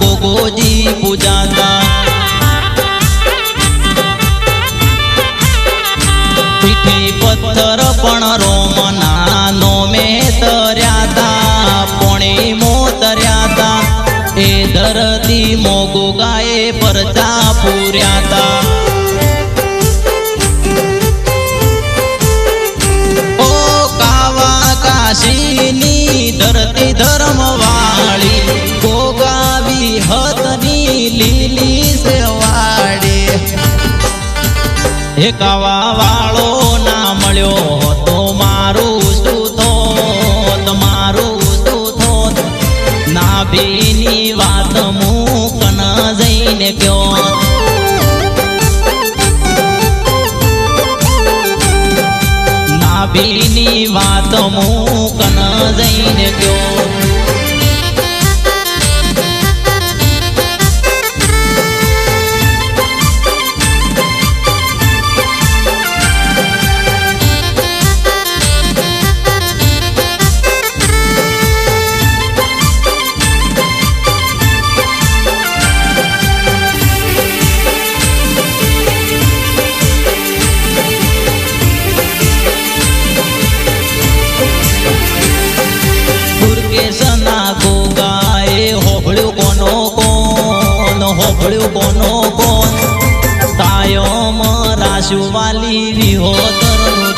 ગોગોજી પૂજાતા. પીઠી પથ્થર પણ રોમના નોમે તર્યાતા, પોણી મોતર્યાતા એ ધરતી મો ગોગાએ પરચા પૂર્યાતા. કાશીની એકાવા વાળો ના મળ્યો તો મારું શું થોત મારું શું થોત નાભીની વાત મૂકન જઈને કયો નાભીની વાત મૂકન જઈને કયો હોભળ્યું કોનો કોન કાયમ રાશુવાલી વિહોતરનું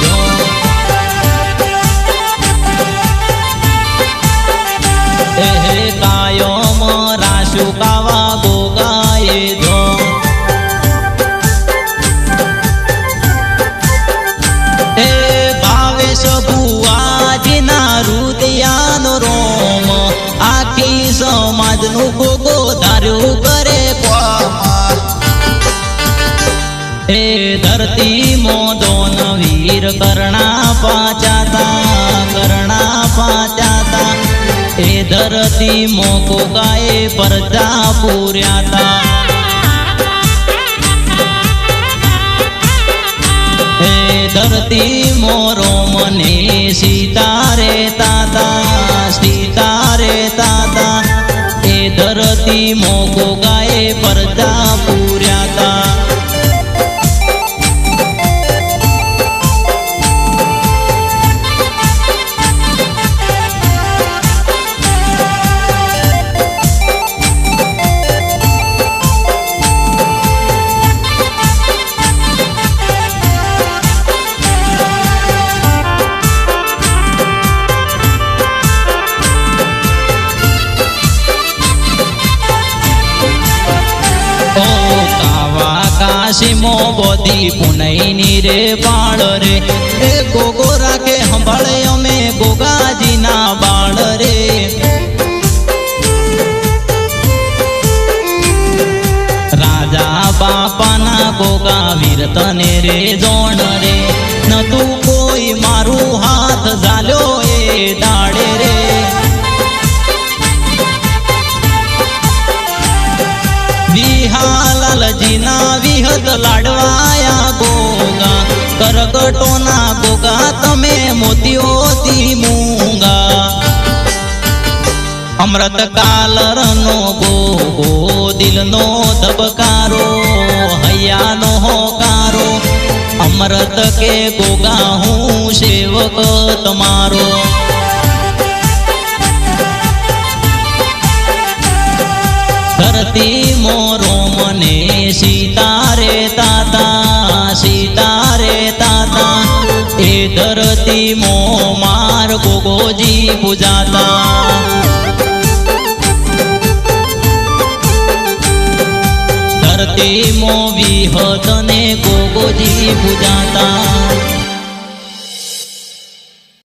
પાચાતા કરણા પાચાતા એ ધરતી મોકો ગાય પરજા પૂર્યાતા. હે ધરતી મોરો મને સીતારે તાતા સીતારે તાતા એ ધરતી મોકો ગાય પરજા પૂર્યાતા. કાશીમો બોધી પુનઈની રે બાળ રે. એ ગોગો રાખે સંભાળે અમે ગોગાજીના બાળ રે. રાજા બાપાના ગોગા વીર તને રે જોણ રે. નતું કોઈ મારું હાથ ઝાલ્યો એ દાડે રે. વિહાલાલજીના વિહદ લાડવાયા ગોગા. કરગટોના ગોગા તમે મોતીઓથી મૂંગા. અમૃત કાલરનો ગોગો, દિલનો ધબકારો, હૈયાનો હોકારો. અમૃત કે ગોગા હું સેવક તમારો. ધરતી મો માર ગોગોજી પૂજાતા. ધરતી મો વિહત ગોગોજી પૂજાતા.